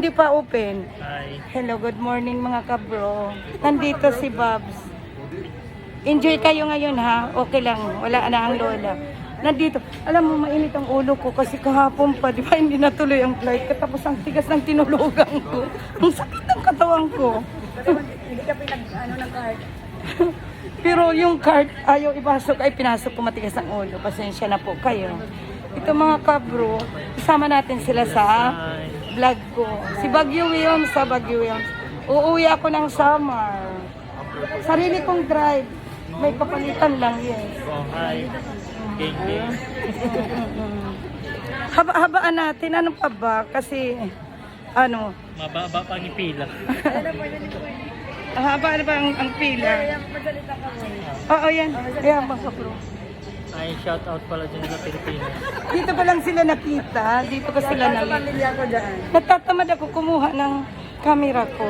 Hindi pa open. Hi. Hello, good morning mga kabro. Nandito si Babs. Enjoy kayo ngayon ha. Okay lang. Wala na ang lola. Nandito. Alam mo, mainit ang ulo ko kasi kahapon pa, di ba, hindi natuloy ang flight. Katapos ang tigas ng tinulugan ko. Ang sakit ng katawan ko. Hindi ka pinag, ano, ng card. Pero yung card, ayaw ipasok, ay pinasok ko matigas ang ulo. Pasensya na po kayo. Ito mga kabro, isama natin sila sa Hi. Vlog ko. Si Bagyo Williams sa Bagyo Williams. Uuwi ako ng summer. Sarili kong drive. May papalitan lang yes. Oh, hi. Gang, gang. Haba-habaan natin. Ano pa ba? Kasi, ano, Mababa pa ang ipila. haba na ba ang, ang pila? Magsalita ka mo. Oo, yan. Ayan, mga bro. Ay, shout out pala dyan sa Pilipinas. Dito pa lang sila nakita. Dito ko sila nakita. pamilya ko dyan. Natatamad ako kumuha ng camera ko.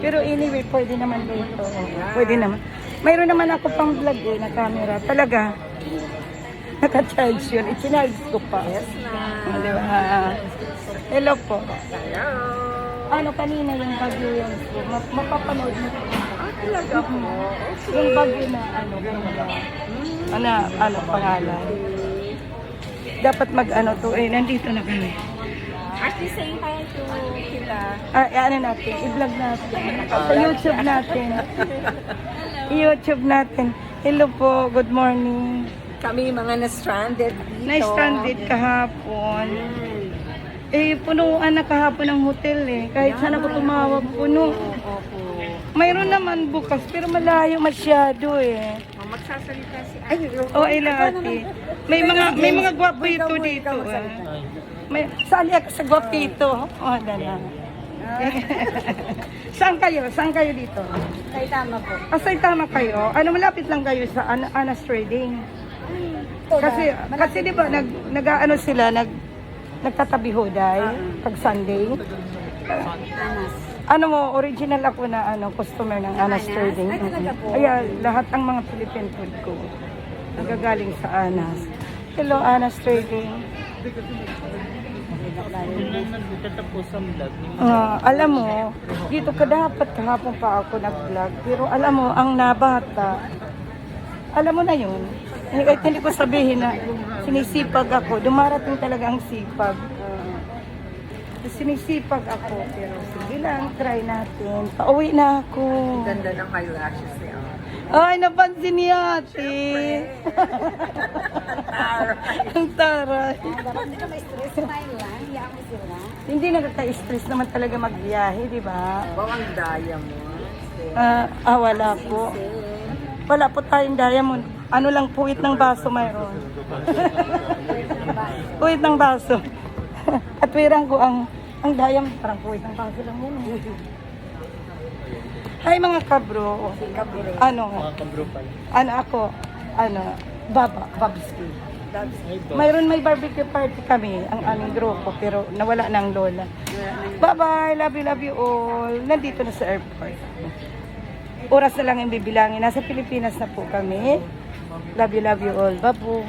Pero anyway, pwede naman dito. Pwede naman. Mayroon naman ako pang vlog eh, na camera. Talaga. Naka-charge yun. I-charge ko pa. Yes na. Ah, di ba? Hello po. Hello. Ano kanina yung bagyo yung ma- mapapanood mo. Talaga po. Yung bagyo na ano, ano, ano pangalan. Dapat mag ano to, eh, nandito na kami. Actually, saying hi to kita. Ah, ano natin, i-vlog natin. Sa YouTube natin. I-YouTube natin. Hello po, good morning. Kami mga na-stranded dito. Na-stranded kahapon. Eh, punuan na kahapon ng hotel eh. Kahit saan ako tumawag, puno. Opo. Mayroon naman bukas, pero malayo masyado eh. Oh, magsasalita si... Ay, O, oh, ate. May mga, may mga gwapito dito. ah. Ay. May, sali ako sa gwapito. O, oh, dala. Saan kayo? Saan kayo dito? Kay tama po. Asay tama kayo. Ano malapit lang kayo sa An- Anas Trading. Kasi kasi 'di ba nag nag-ano sila nag nagtatabi hoday pag Sunday. Anas. Ano mo original ako na ano customer ng Anas? Trading. Ay, talaga po? Kaya lahat ng mga Philippine food ko nagagaling sa Anas. Hello Anas Trading. Ang ni Ah, alam mo, dito ka dapat kahapon pa ako nag-vlog. Pero alam mo, ang nabata, alam mo na yun. Hindi, kahit hindi ko sabihin na sinisipag ako. Dumarating talaga ang sipag. Sinisipag ako. Pero sige lang, try natin. Pauwi na ako. Ganda ng eyelashes niya. Ay, napansin ni ate. ang taray. Hindi ka may stress. Smile lang. Iyak mo sila. Hindi nakaka-stress naman talaga magbiyahe, di ba? Bawang daya mo. Ah, ah, wala po. Wala po tayong diamond. Ano lang, puwit ng baso mayroon. puwit ng baso. At wirang ko ang ang diamond, parang puwit ng baso lang yun. eh. Hi mga kabro. Ano, mga kabro pala. ano ako, ano, baba, babski. Ay, ba? Mayroon may barbecue party kami, ang aming grupo, pero nawala na ang lola. Bye-bye, love you, love you all. Nandito na sa airport. Oras na lang yung bibilangin. Nasa Pilipinas na po kami. Love you, love you all. Babu.